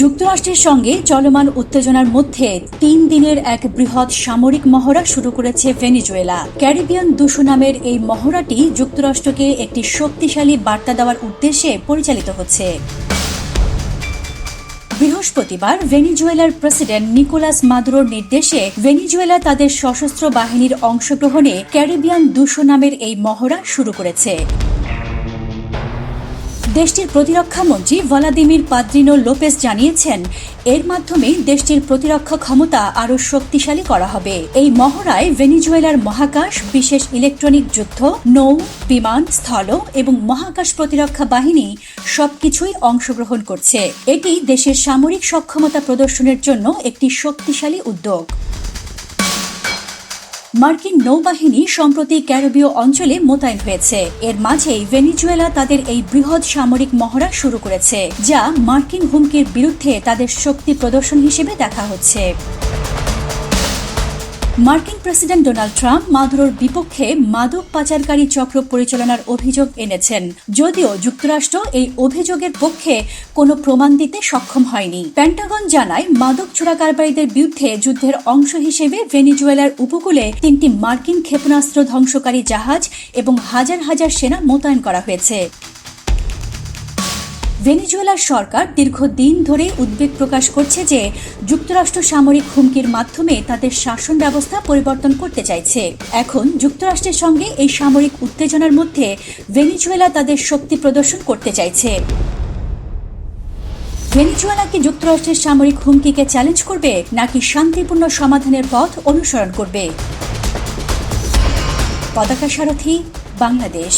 যুক্তরাষ্ট্রের সঙ্গে চলমান উত্তেজনার মধ্যে তিন দিনের এক বৃহৎ সামরিক মহড়া শুরু করেছে ভেনিজুয়েলা। ক্যারিবিয়ান দুশো নামের এই মহড়াটি যুক্তরাষ্ট্রকে একটি শক্তিশালী বার্তা দেওয়ার উদ্দেশ্যে পরিচালিত হচ্ছে। বৃহস্পতিবার ভেনিজুয়েলার প্রেসিডেন্ট নিকোলাস মাদুরোর নির্দেশে ভেনিজুয়েলা তাদের সশস্ত্র বাহিনীর অংশগ্রহণে ক্যারিবিয়ান দুশো নামের এই মহড়া শুরু করেছে। দেশটির প্রতিরক্ষা মন্ত্রী ভলাদিমির পাদ্রিনো লোপেস জানিয়েছেন, এর মাধ্যমে দেশটির প্রতিরক্ষা ক্ষমতা আরও শক্তিশালী করা হবে। এই মহড়ায় ভেনিজুয়েলার মহাকাশ, বিশেষ ইলেকট্রনিক যুদ্ধ, নৌ, বিমান, স্থল এবং মহাকাশ প্রতিরক্ষা বাহিনী সবকিছুই অংশগ্রহণ করছে। এটি দেশের সামরিক সক্ষমতা প্রদর্শনের জন্য একটি শক্তিশালী উদ্যোগ। মার্কিন নৌবাহিনী সম্প্রতি ক্যারিবীয় অঞ্চলে মোতায়েন হয়েছে। এর মাঝেই ভেনিজুয়েলা তাদের এই বৃহৎ সামরিক মহড়া শুরু করেছে, যা মার্কিন হুমকির বিরুদ্ধে তাদের শক্তি প্রদর্শন হিসেবে দেখা হচ্ছে। মার্কিন প্রেসিডেন্ট ডোনাল্ড ট্রাম্প মাদুরোর বিপক্ষে মাদক পাচারকারী চক্র পরিচালনার অভিযোগ এনেছেন। যদিও যুক্তরাষ্ট্র এই অভিযোগের পক্ষে কোনো প্রমাণ দিতে সক্ষম হয়নি। প্যান্টাগন জানায়, মাদক চোরাকারবারীদের বিরুদ্ধে যুদ্ধের অংশ হিসেবে ভেনিজুয়েলার উপকূলে তিনটি মার্কিন ক্ষেপণাস্ত্র ধ্বংসকারী জাহাজ এবং হাজার হাজার সেনা মোতায়েন করা হয়েছে। ভেনিজুয়েলার সরকার দীর্ঘদিন ধরে উদ্বেগ প্রকাশ করছে যে যুক্তরাষ্ট্র সামরিক হুমকির মাধ্যমে তাদের শাসন ব্যবস্থা পরিবর্তন করতে চাইছে। এখন যুক্তরাষ্ট্রের সঙ্গে এই সামরিক উত্তেজনার মধ্যে ভেনিজুয়েলা তাদের শক্তি প্রদর্শন করতে চাইছে। ভেনিজুয়েলা কি যুক্তরাষ্ট্রের সামরিক হুমকিকে চ্যালেঞ্জ করবে, নাকি শান্তিপূর্ণ সমাধানের পথ অনুসরণ করবে? পতাকা সারথী, বাংলাদেশ।